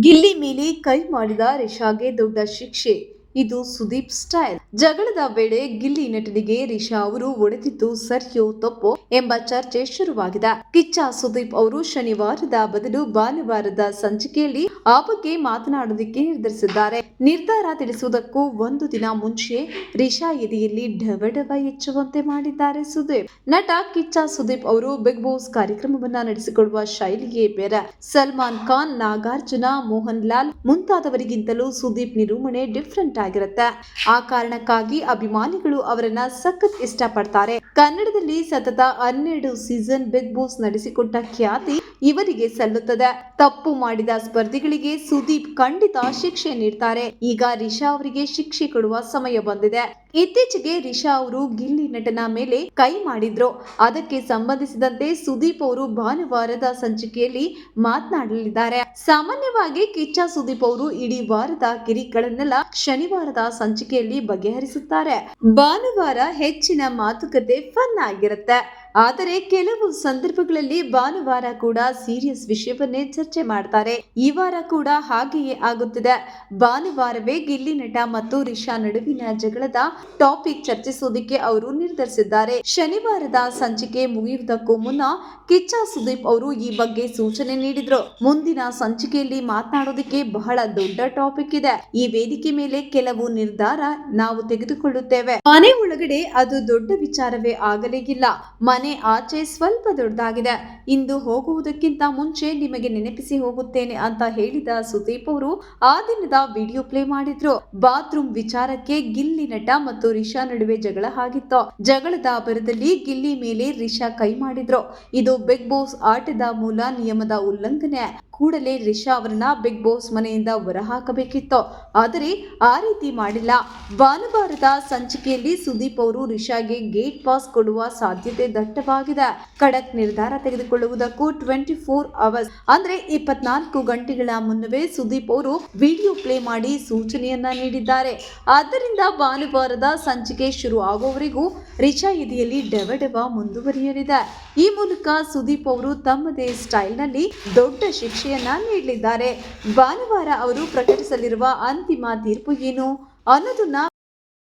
ಗಿಲ್ಲಿ ಮೇಲೆ ಕೈ ಮಾಡಿದ ರಿಷಾಗೆ ದೊಡ್ಡ ಶಿಕ್ಷೆ. ಇದು ಸುದೀಪ್ ಸ್ಟೈಲ್. ಜಗಳದ ವೇಳೆ ಗಿಲ್ಲಿ ನಟನಿಗೆ ರಿಷಾ ಅವರು ಒಡೆದಿದ್ದು ಸರಿಯೋ ತಪ್ಪೋ ಎಂಬ ಚರ್ಚೆ ಶುರುವಾಗಿದೆ. ಕಿಚ್ಚ ಸುದೀಪ್ ಅವರು ಶನಿವಾರದ ಬದಲು ಭಾನುವಾರದ ಸಂಚಿಕೆಯಲ್ಲಿ ಆ ಬಗ್ಗೆ ಮಾತನಾಡೋದಕ್ಕೆ ನಿರ್ಧರಿಸಿದ್ದಾರೆ. ನಿರ್ಧಾರ ತಿಳಿಸುವುದಕ್ಕೂ ಒಂದು ದಿನ ಮುಂಚೆ ರಿಷಾ ಎದೆಯಲ್ಲಿ ಢವಢವ ಹೆಚ್ಚುವಂತೆ ಮಾಡಿದ್ದಾರೆ ಸುದೀಪ್. ನಟ ಕಿಚ್ಚ ಸುದೀಪ್ ಅವರು ಬಿಗ್ ಬಾಸ್ ಕಾರ್ಯಕ್ರಮವನ್ನ ನಡೆಸಿಕೊಳ್ಳುವ ಶೈಲಿಯೇ ಬೇರೆ. ಸಲ್ಮಾನ್ ಖಾನ್, ನಾಗಾರ್ಜುನ, ಮೋಹನ್ ಲಾಲ್ ಮುಂತಾದವರಿಗಿಂತಲೂ ಸುದೀಪ್ ನಿರೂಪಣೆ ಡಿಫ್ರೆಂಟ್ ಆಗಿರುತ್ತೆ. ಆ ಕಾರಣಕ್ಕಾಗಿ ಅಭಿಮಾನಿಗಳು ಅವರನ್ನ ಸಖತ್ ಇಷ್ಟಪಡ್ತಾರೆ. ಕನ್ನಡದಲ್ಲಿ ಸತತ ಹನ್ನೆರಡು ಸೀಸನ್ ಬಿಗ್ ಬಾಸ್ ನಡೆಸಿಕೊಟ್ಟ ಖ್ಯಾತಿ ಇವರಿಗೆ ಸಲ್ಲುತ್ತದೆ. ತಪ್ಪು ಮಾಡಿದ ಸ್ಪರ್ಧಿಗಳಿಗೆ ಸುದೀಪ್ ಖಂಡಿತ ಶಿಕ್ಷೆ ನೀಡ್ತಾರೆ. ಈಗ ರಿಷಾ ಅವರಿಗೆ ಶಿಕ್ಷೆ ಕೊಡುವ ಸಮಯ ಬಂದಿದೆ. ಇತ್ತೀಚೆಗೆ ರಿಷಾ ಅವರು ಗಿಲ್ಲಿ ನಟನ ಮೇಲೆ ಕೈ ಮಾಡಿದ್ರು. ಅದಕ್ಕೆ ಸಂಬಂಧಿಸಿದಂತೆ ಸುದೀಪ್ ಅವರು ಭಾನುವಾರದ ಸಂಚಿಕೆಯಲ್ಲಿ ಮಾತನಾಡಲಿದ್ದಾರೆ. ಸಾಮಾನ್ಯವಾಗಿ ಕಿಚ್ಚ ಸುದೀಪ್ ಅವರು ಇಡೀ ವಾರದ ಕಿರಿಗಳನ್ನೆಲ್ಲ ಶನಿವಾರದ ಸಂಚಿಕೆಯಲ್ಲಿ ಬಗೆಹರಿಸುತ್ತಾರೆ. ಭಾನುವಾರ ಹೆಚ್ಚಿನ ಮಾತುಕತೆ ಫನ್ ಆಗಿರುತ್ತೆ. ಆದರೆ ಕೆಲವು ಸಂದರ್ಭಗಳಲ್ಲಿ ಭಾನುವಾರ ಕೂಡ ಸೀರಿಯಸ್ ವಿಷಯವನ್ನೇ ಚರ್ಚೆ ಮಾಡ್ತಾರೆ. ಈ ವಾರ ಕೂಡ ಹಾಗೆಯೇ ಆಗುತ್ತಿದೆ. ಭಾನುವಾರವೇ ಗಿಲ್ಲಿ ನಟ ಮತ್ತು ರಿಷಾ ನಡುವಿನ ಜಗಳದ ಟಾಪಿಕ್ ಚರ್ಚಿಸುವುದಕ್ಕೆ ಅವರು ನಿರ್ಧರಿಸಿದ್ದಾರೆ. ಶನಿವಾರದ ಸಂಚಿಕೆ ಮುಗಿಯುವುದಕ್ಕೂ ಮುನ್ನ ಕಿಚ್ಚ ಸುದೀಪ್ ಅವರು ಈ ಬಗ್ಗೆ ಸೂಚನೆ ನೀಡಿದ್ರು. ಮುಂದಿನ ಸಂಚಿಕೆಯಲ್ಲಿ ಮಾತನಾಡೋದಕ್ಕೆ ಬಹಳ ದೊಡ್ಡ ಟಾಪಿಕ್ ಇದೆ. ಈ ವೇದಿಕೆ ಮೇಲೆ ಕೆಲವು ನಿರ್ಧಾರ ನಾವು ತೆಗೆದುಕೊಳ್ಳುತ್ತೇವೆ. ಮನೆ ಒಳಗಡೆ ಅದು ದೊಡ್ಡ ವಿಚಾರವೇ ಆಗಲೇ ಮನೆ ಆಚೆ ಸ್ವಲ್ಪ ದೊಡ್ಡದಾಗಿದೆ. ಇಂದು ಹೋಗುವುದಕ್ಕಿಂತ ಮುಂಚೆ ನಿಮಗೆ ನೆನಪಿಸಿ ಹೋಗುತ್ತೇನೆ ಅಂತ ಹೇಳಿದ ಸುದೀಪ್ ಅವರು ಆ ದಿನದ ವಿಡಿಯೋ ಪ್ಲೇ ಮಾಡಿದ್ರು. ಬಾತ್ರೂಮ್ ವಿಚಾರಕ್ಕೆ ಗಿಲ್ಲಿ ನಟ ಮತ್ತು ರಿಷಾ ನಡುವೆ ಜಗಳ ಆಗಿತ್ತು. ಜಗಳದ ಭರದಲ್ಲಿ ಗಿಲ್ಲಿ ಮೇಲೆ ರಿಷಾ ಕೈ ಮಾಡಿದ್ರು. ಇದು ಬಿಗ್ ಬಾಸ್ ಆಟದ ಮೂಲ ನಿಯಮದ ಉಲ್ಲಂಘನೆ. ಕೂಡಲೇ ರಿಷಾ ಅವರನ್ನ ಬಿಗ್ ಬಾಸ್ ಮನೆಯಿಂದ ಹೊರಹಾಕಬೇಕಿತ್ತು ಆದರೆ ಆ ರೀತಿ ಮಾಡಿಲ್ಲ. ಭಾನುವಾರದ ಸಂಚಿಕೆಯಲ್ಲಿ ಸುದೀಪ್ ಅವರು ರಿಷಾಗೆ ಗೇಟ್ ಪಾಸ್ ಕೊಡುವ ಸಾಧ್ಯತೆ ದಟ್ಟವಾಗಿದೆ. ಖಡಕ್ ನಿರ್ಧಾರ ತೆಗೆದುಕೊಳ್ಳುವುದಕ್ಕೂ ಟ್ವೆಂಟಿ ಫೋರ್ ಅವರ್ಸ್ ಅಂದ್ರೆ ಇಪ್ಪತ್ನಾಲ್ಕು ಗಂಟೆಗಳ ಮುನ್ನವೇ ಸುದೀಪ್ ಅವರು ವಿಡಿಯೋ ಪ್ಲೇ ಮಾಡಿ ಸೂಚನೆಯನ್ನ ನೀಡಿದ್ದಾರೆ. ಆದ್ದರಿಂದ ಭಾನುವಾರದ ಸಂಚಿಕೆ ಶುರು ಆಗುವವರೆಗೂ ರಿಚಾ ಎದೆಯಲ್ಲಿ ಡೆವಡೆವ ಮುಂದುವರಿಯಲಿದೆ. ಈ ಮೂಲಕ ಸುದೀಪ್ ಅವರು ತಮ್ಮದೇ ಸ್ಟೈಲ್ನಲ್ಲಿ ದೊಡ್ಡ ಶಿಕ್ಷೆಯನ್ನ ನೀಡಲಿದ್ದಾರೆ. ಭಾನುವಾರ ಅವರು ಪ್ರಕಟಿಸಲಿರುವ ಅಂತಿಮ ತೀರ್ಪು ಏನು ಅನ್ನೋದನ್ನ